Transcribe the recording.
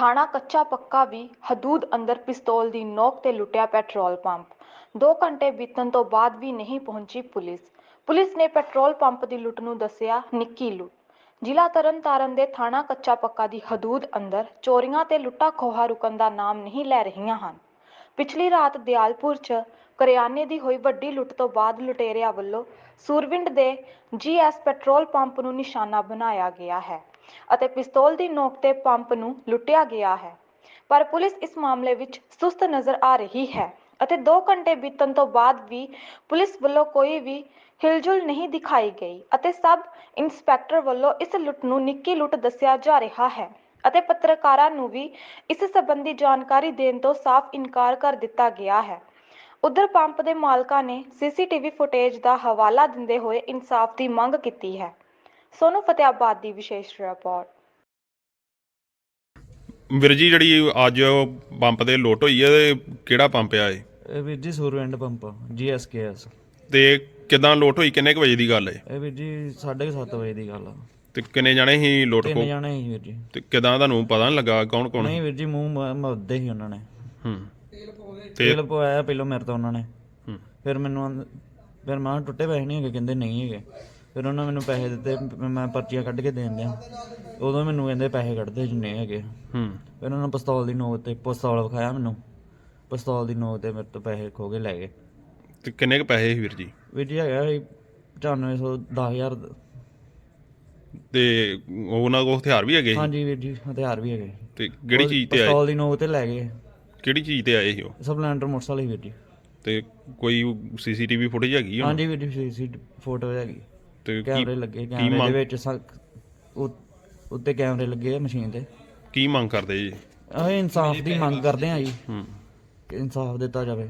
ਥਾਣਾ ਕੱਚਾ ਪੱਕਾ ਵੀ ਹਦੂਦ ਅੰਦਰ ਪਿਸਤੌਲ ਦੀ ਨੋਕ ਤੇ ਲੁੱਟਿਆ ਪੈਟਰੋਲ ਪੰਪ। 2 ਘੰਟੇ ਬੀਤਣ ਤੋਂ ਬਾਅਦ ਵੀ ਨਹੀਂ ਪਹੁੰਚੀ ਪੁਲਿਸ। ਪੁਲਿਸ ਨੇ ਪੈਟਰੋਲ ਪੰਪ ਦੀ ਲੁੱਟ ਨੂੰ ਦੱਸਿਆ ਨਿੱਕੀ ਲੁੱਟ। ਜ਼ਿਲ੍ਹਾ ਤਰਨਤਾਰਨ ਦੇ ਥਾਣਾ ਕੱਚਾ ਪੱਕਾ ਦੀ ਹਦੂਦ ਅੰਦਰ ਚੋਰੀਆਂ ਤੇ ਲੁੱਟਾ ਖੋਹਾ ਰੁਕਣ ਦਾ ਨਾਮ ਨਹੀਂ ਲੈ ਰਹੀਆਂ ਹਨ। ਪਿਛਲੀ ਰਾਤ ਦਿਆਲਪੁਰ 'ਚ ਕਰਿਆਨੇ ਦੀ ਹੋਈ ਵੱਡੀ ਲੁੱਟ ਤੋਂ ਬਾਅਦ ਲੁਟੇਰਿਆਂ ਵੱਲੋਂ ਸੂਰਵਿੰਡ ਦੇ ਜੀਐਸ ਪੈਟਰੋਲ ਪੰਪ ਨੂੰ ਨਿਸ਼ਾਨਾ ਬਣਾਇਆ ਗਿਆ ਹੈ। ਅਤੇ ਪਿਸਤੌਲ ਦੀ ਨੋਕ ਤੇ ਪੰਪ ਨੂੰ ਲੁੱਟਿਆ ਗਿਆ ਹੈ। ਪਰ ਪੁਲਿਸ ਇਸ ਮਾਮਲੇ ਵਿੱਚ ਸੁਸਤ ਨਜ਼ਰ ਆ ਰਹੀ ਹੈ ਅਤੇ 2 ਘੰਟੇ ਬੀਤਣ ਤੋਂ ਬਾਅਦ ਵੀ ਪੁਲਿਸ ਵੱਲੋਂ ਕੋਈ ਵੀ ਹਿਲਜੁਲ ਨਹੀਂ ਦਿਖਾਈ ਗਈ ਅਤੇ ਸਬ ਇੰਸਪੈਕਟਰ ਵੱਲੋਂ ਇਸ ਲੁੱਟ ਨੂੰ ਨਿੱਕੀ ਲੁੱਟ ਦੱਸਿਆ ਜਾ ਰਿਹਾ ਹੈ ਅਤੇ ਪੱਤਰਕਾਰਾਂ ਨੂੰ ਵੀ ਇਸ ਸੰਬੰਧੀ ਜਾਣਕਾਰੀ ਦੇਣ ਤੋਂ ਸਾਫ਼ ਇਨਕਾਰ ਕਰ ਦਿੱਤਾ ਗਿਆ ਹੈ। ਉਧਰ ਪੰਪ ਦੇ ਮਾਲਕਾਂ ਨੇ ਸੀਸੀਟੀਵੀ ਫੁਟੇਜ ਦਾ ਹਵਾਲਾ ਦਿੰਦੇ ਹੋਏ ਇਨਸਾਫ ਦੀ ਮੰਗ ਕੀਤੀ ਹੈ। ਸੋਨੂ ਫਤਿਆਬਾਦ ਦੀ ਵਿਸ਼ੇਸ਼ ਰਿਪੋਰਟ। ਵੀਰ ਜੀ ਜਿਹੜੀ ਅੱਜ ਪੰਪ ਤੇ ਲੋਟ ਹੋਈ ਹੈ ਇਹ ਕਿਹੜਾ ਪੰਪ ਆ ਇਹ? ਇਹ ਵੀਰ ਜੀ ਸੂਰਵਿੰਡ ਪੰਪ ਜੀਐਸਕੇਐਸ ਤੇ ਕਿਦਾਂ ਲੋਟ ਹੋਈ? ਕਿੰਨੇ ਕੁ ਵਜੇ ਦੀ ਗੱਲ ਹੈ? ਇਹ ਵੀਰ ਜੀ 7:30 ਵਜੇ ਦੀ ਗੱਲ ਆ। ਤੇ ਕਿੰਨੇ ਜਾਣੇ ਸੀ ਲੋਟ ਤਿੰਨ ਕੋ ਜਾਣੇ ਸੀ ਵੀਰ ਜੀ। ਤੇ ਕਿਦਾਂ ਤੁਹਾਨੂੰ ਪਤਾ ਨਹੀਂ ਲੱਗਾ ਕੌਣ ਕੌਣ ਨਹੀਂ ਵੀਰ ਜੀ ਮੂੰਹ ਮ- ਮੁੱਦੇ ਸੀ ਉਹਨਾਂ ਨੇ। ਹੂੰ। ਤੇ ਤੇਲ ਪਵਾਇਆ ਪਹਿਲਾਂ ਮੇਰੇ ਤੋਂ ਉਹਨਾਂ ਨੇ। ਹੂੰ। ਫਿਰ ਮੈਨੂੰ ਆਂਹਦ- ਫਿਰ ਮੈਂ ਕਿਹਾ ਟੁੱਟੇ ਪੈਸੇ ਨਹੀਂ ਹੈਗੇ? ਕਹਿੰਦੇ ਨਹੀਂ ਹੈਗੇ। ਫਿਰ ਉਹਨਾਂ ਮੈਨੂੰ ਪੈਸੇ ਦਿੱਤੇ ਮ- ਮੈਂ ਪਰਚੀਆਂ ਕੱਢ ਕੇ ਦੇਣ ਦਿਆਂ ਉਦੋਂ ਮੈਨੂੰ ਕਹਿੰਦੇ ਪੈਸੇ ਕੱਢ ਦੇ ਜਿੰਨੇ ਹੈਗੇ ਹੂੰ। ਫਿਰ ਉਹਨਾਂ ਨੇ ਪਿਸਤੌਲ ਦੀ ਨੋਕ ਤੇ ਪਿਸਤੌਲ ਵਿਖਾਇਆ ਮੈਨੂੰ। ਪਿਸਤੌਲ ਦੀ ਨੋਕ ਤੇ ਮੇਰੇ ਤੋਂ ਪੈਸੇ ਖੋ ਕੇ ਲੈ ਗਏ। ਤੇ ਕਿੰਨੇ ਕੁ ਪੈਸੇ ਸੀ ਵੀਰ ਜੀ? ਵੀਰ ਜੀ ਹੈਗਾ ਸੀ 9500 10000 ਤੇ ਉਹਨਾਂ ਕੋਲ ਹਥਿਆਰ ਵੀ ਹੈਗੇ ਸੀ? ਹਾਂਜੀ ਵੀਰ ਜੀ ਹਥਿਆਰ ਵੀ ਹੈਗੇ। ਤੇ ਕਿਹੜੀ ਚੀਜ਼ ਤੇ ਆਏ? ਪਿਸਤੌਲ ਦੀ ਨੋਕ ਤੇ ਲੈ ਗਏ। ਕਿਹੜੀ ਚੀਜ਼ ਤੇ ਆਏ ਸੀ ਉਹ? ਸਪਲੈਂਡਰ ਮੋਟਰਸਾਈਕਲ ਸੀ ਵੀਰ ਜੀ। ਤੇ ਕੋਈ ਸੀਸੀਟੀਵੀ ਫੁਟੇਜ ਹੈਗੀ ਆ? ਹਾਂਜੀ ਵੀਰ ਜੀ ਸੀ ਫੋਟੋ ਹੈਗੀ। ਤੇ ਕੀ ਕੈਮਰੇ ਲੱਗੇ ਕੈਮਰੇ ਦੇ ਮੰਗ ਵਿੱਚ ਸਾ- ਉ- ਉੱਤੇ ਕੈਮਰੇ ਲੱਗੇ ਆ ਮਸ਼ੀਨ ਤੇ। ਕੀ ਮੰਗ ਕਰਦੇ ਜੀ? ਅਸੀਂ ਇਨਸਾਫ ਦੀ ਮੰਗ ਕਰਦੇ ਆ ਜੀ। ਹੂੰ। ਕਿ ਇਨਸਾਫ ਦਿੱਤਾ ਜਾਵੇ।